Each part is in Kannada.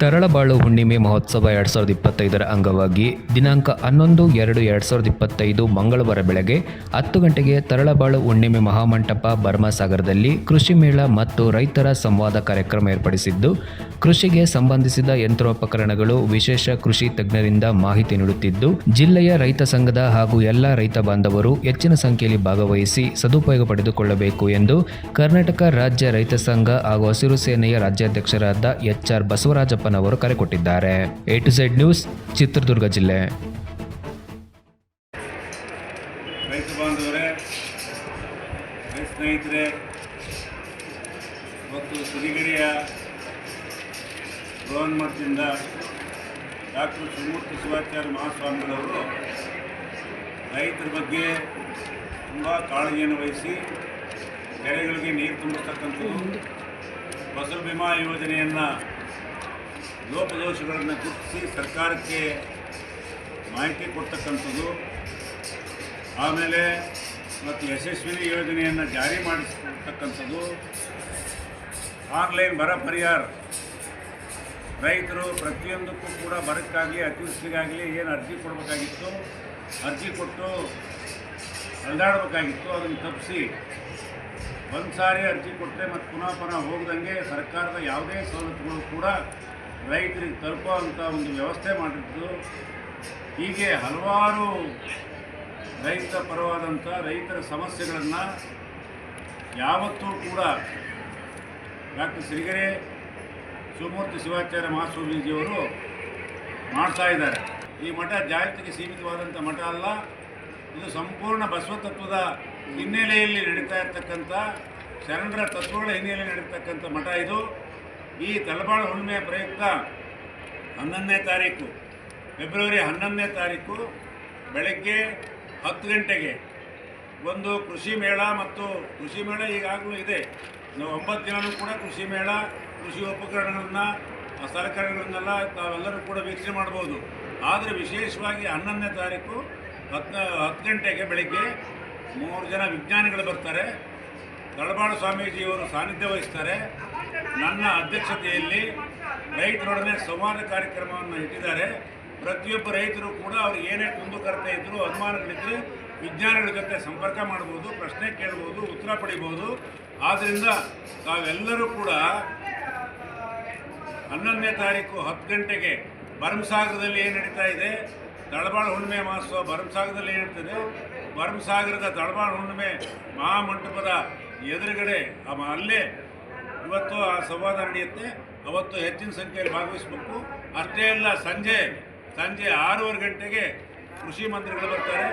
ತರಳಬಾಳು ಹುಣ್ಣಿಮೆ ಮಹೋತ್ಸವ ಎರಡು ಸಾವಿರದ ಇಪ್ಪತ್ತೈದರ ಅಂಗವಾಗಿ ದಿನಾಂಕ ಹನ್ನೊಂದು, ಎರಡು ಎರಡು ಸಾವಿರದ ಇಪ್ಪತ್ತೈದು ಮಂಗಳವಾರ ಬೆಳಗ್ಗೆ ಹತ್ತು ಗಂಟೆಗೆ ತರಳಬಾಳು ಹುಣ್ಣಿಮೆ ಮಹಾಮಂಟಪ ಭರ್ಮಸಾಗರದಲ್ಲಿ ಕೃಷಿ ಮೇಳ ಮತ್ತು ರೈತರ ಸಂವಾದ ಕಾರ್ಯಕ್ರಮ ಏರ್ಪಡಿಸಿದ್ದು, ಕೃಷಿಗೆ ಸಂಬಂಧಿಸಿದ ಯಂತ್ರೋಪಕರಣಗಳು ವಿಶೇಷ ಕೃಷಿ ತಜ್ಞರಿಂದ ಮಾಹಿತಿ ನೀಡುತ್ತಿದ್ದು, ಜಿಲ್ಲೆಯ ರೈತ ಸಂಘದ ಹಾಗೂ ಎಲ್ಲ ರೈತ ಬಾಂಧವರು ಹೆಚ್ಚಿನ ಸಂಖ್ಯೆಯಲ್ಲಿ ಭಾಗವಹಿಸಿ ಸದುಪಯೋಗ ಪಡೆದುಕೊಳ್ಳಬೇಕು ಎಂದು ಕರ್ನಾಟಕ ರಾಜ್ಯ ರೈತ ಸಂಘ ಹಾಗೂ ಹಸಿರು ಸೇನೆಯ ರಾಜ್ಯಾಧ್ಯಕ್ಷರಾದ ಎಚ್ ಆರ್ ಬಸವರಾಜಪ್ಪನವರು ಕರೆ ಕೊಟ್ಟಿದ್ದಾರೆ. A to Z news, Chitradurga ಜಿಲ್ಲೆ. ರೈತ ಬಾಂಧವರೇ, ರೈತ ಸ್ನೇಹಿತರೆ ಮತ್ತು ಸಿರಿಗೆರೆಯ ಬೃಹನ್ಮಠದಿಂದ ಡಾಕ್ಟರ್ ಶಿವಮೂರ್ತಿ ಶಿವಾಚಾರ್ಯ ಮಹಾಸ್ವಾಮಿಗಳವರು ರೈತರ ಬಗ್ಗೆ ತುಂಬ ಕಾಳಜಿಯನ್ನು ವಹಿಸಿ ಕೆರೆಗಳಿಗೆ ನೀರು ತುಂಬಿಸ್ತಕ್ಕಂಥದ್ದು ಫಸಲ್ ಬಿಮಾ ಯೋಜನೆಯನ್ನು ಲೋಪದೋಷಗಳನ್ನು ಗುರುತಿಸಿ ಸರ್ಕಾರಕ್ಕೆ ಮಾಹಿತಿ ಕೊಡ್ತಕ್ಕಂಥದ್ದು. ಆಮೇಲೆ ಮತ್ತು ಯಶಸ್ವಿನಿ ಯೋಜನೆಯನ್ನು ಜಾರಿ ಮಾಡಿಸ್ತಕ್ಕಂಥದ್ದು. ಆನ್ಲೈನ್ ಬರ ಪರಿಹಾರ. ರೈತರು ಪ್ರತಿಯೊಂದಕ್ಕೂ ಕೂಡ ಬರಕ್ಕಾಗಲಿ, ಅತಿವೃಷ್ಟಿಗಾಗಲಿ ಏನು ಅರ್ಜಿ ಕೊಡಬೇಕಾಗಿತ್ತು, ಅರ್ಜಿ ಕೊಟ್ಟು ಅಲ್ದಾಡಬೇಕಾಗಿತ್ತು, ಅದನ್ನು ತಪ್ಪಿಸಿ. ಒಂದು ಸಾರಿ ಅರ್ಜಿ ಕೊಟ್ಟರೆ ಮತ್ತು ಪುನಃ ಪುನಃ ಹೋಗದಂಗೆ ಸರ್ಕಾರದ ಯಾವುದೇ ಸವಲತ್ತುಗಳು ಕೂಡ ರೈತರಿಗೆ ತಲುಪುವಂಥ ಒಂದು ವ್ಯವಸ್ಥೆ ಮಾಡಿದ್ದು, ಹೀಗೆ ಹಲವಾರು ರೈತ ಪರವಾದಂಥ ರೈತರ ಸಮಸ್ಯೆಗಳನ್ನು ಯಾವತ್ತೂ ಕೂಡ ಡಾಕ್ಟರ್ ಸಿರಿಗೆರೆ ಶಿವಮೂರ್ತಿ ಶಿವಾಚಾರ್ಯ ಮಹಾಸ್ವಾಮೀಜಿಯವರು ಮಾಡ್ತಾ ಇದ್ದಾರೆ. ಈ ಮಠ ಜಾಗತಿಗೆ ಸೀಮಿತವಾದಂಥ ಮಠ ಅಲ್ಲ, ಇದು ಸಂಪೂರ್ಣ ಬಸವತತ್ವದ ಹಿನ್ನೆಲೆಯಲ್ಲಿ ನಡೀತಾ ಇರ್ತಕ್ಕಂಥ ಶರಣರ ತತ್ವಗಳ ಹಿನ್ನೆಲೆಯಲ್ಲಿ ನಡೀತಕ್ಕಂಥ ಮಠ ಇದು. ಈ ತಲಬಾಳು ಹುಣ್ಣಿಮೆ ಪ್ರಯುಕ್ತ ಹನ್ನೊಂದನೇ ತಾರೀಕು, ಫೆಬ್ರವರಿ ಹನ್ನೊಂದನೇ ತಾರೀಕು ಬೆಳಗ್ಗೆ ಹತ್ತು ಗಂಟೆಗೆ ಒಂದು ಕೃಷಿ ಮೇಳ ಮತ್ತು ಕೃಷಿ ಮೇಳ ಈಗಾಗಲೂ ಇದೆ. ನಾವು ಒಂಬತ್ತು ದಿನವೂ ಕೂಡ ಕೃಷಿ ಮೇಳ, ಕೃಷಿ ಉಪಕರಣಗಳನ್ನು, ಸಲಕರಣೆಗಳನ್ನೆಲ್ಲ ತಾವೆಲ್ಲರೂ ಕೂಡ ವೀಕ್ಷಣೆ ಮಾಡ್ಬೋದು. ಆದರೆ ವಿಶೇಷವಾಗಿ ಹನ್ನೊಂದನೇ ತಾರೀಕು ಹತ್ತು ಹತ್ತು ಗಂಟೆಗೆ ಬೆಳಗ್ಗೆ ಮೂರು ಜನ ವಿಜ್ಞಾನಿಗಳು ಬರ್ತಾರೆ. ತಳಬಾಳು ಸ್ವಾಮೀಜಿಯವರು ಸಾನ್ನಿಧ್ಯ ವಹಿಸ್ತಾರೆ. ನನ್ನ ಅಧ್ಯಕ್ಷತೆಯಲ್ಲಿ ರೈತರೊಡನೆ ಸಂವಾದ ಕಾರ್ಯಕ್ರಮವನ್ನು ಇಟ್ಟಿದ್ದಾರೆ. ಪ್ರತಿಯೊಬ್ಬ ರೈತರು ಕೂಡ ಅವ್ರಿಗೆ ಏನೇ ಕುಂದುಕೊರತೆ ಇದ್ದರೂ ಅನುಮಾನಗಳಿದ್ದರೆ ವಿಜ್ಞಾನಿಗಳ ಜೊತೆ ಸಂಪರ್ಕ ಮಾಡ್ಬೋದು, ಪ್ರಶ್ನೆ ಕೇಳ್ಬೋದು, ಉತ್ತರ ಪಡಿಬೋದು. ಆದ್ದರಿಂದ ತಾವೆಲ್ಲರೂ ಕೂಡ ಹನ್ನೊಂದನೇ ತಾರೀಕು ಹತ್ತು ಗಂಟೆಗೆ ಭರಮಸಾಗರದಲ್ಲಿ ಏನು ನಡೀತಾ ಇದೆ? ದಳಬಾಳ ಹುಣ್ಣಿಮೆ ಮಹೋತ್ಸವ ಭರಮಸಾಗರದಲ್ಲಿ ಏನಿರ್ತದೆ ಭರಮಸಾಗರದ ದಳಬಾಳ ಹುಣ್ಣಿಮೆ ಮಹಾಮಂಟಪದ ಎದುರುಗಡೆ ಅಲ್ಲೇ ಇವತ್ತು ಆ ಸಂವಾದ ನಡೆಯುತ್ತೆ. ಅವತ್ತು ಹೆಚ್ಚಿನ ಸಂಖ್ಯೆಯಲ್ಲಿ ಭಾಗವಹಿಸಬೇಕು. ಅಷ್ಟೇ ಅಲ್ಲ, ಸಂಜೆ ಸಂಜೆ ಆರೂವರೆ ಗಂಟೆಗೆ ಕೃಷಿ ಮಂತ್ರಿಗಳು ಬರ್ತಾರೆ.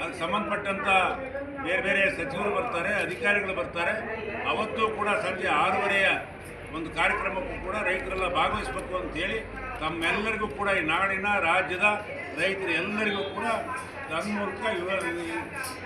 ಅದಕ್ಕೆ ಸಂಬಂಧಪಟ್ಟಂಥ ಬೇರೆ ಬೇರೆ ಸಚಿವರು ಬರ್ತಾರೆ, ಅಧಿಕಾರಿಗಳು ಬರ್ತಾರೆ. ಅವತ್ತು ಕೂಡ ಸಂಜೆ ಆರೂವರೆಯ ಒಂದು ಕಾರ್ಯಕ್ರಮಕ್ಕೂ ಕೂಡ ರೈತರೆಲ್ಲ ಭಾಗವಹಿಸಬೇಕು ಅಂತೇಳಿ ತಮ್ಮೆಲ್ಲರಿಗೂ ಕೂಡ ಈ ನಾಡಿನ, ರಾಜ್ಯದ ರೈತರು ಎಲ್ಲರಿಗೂ ಕೂಡ ತನ್ಮೂಲಕ ಮೂಲಕ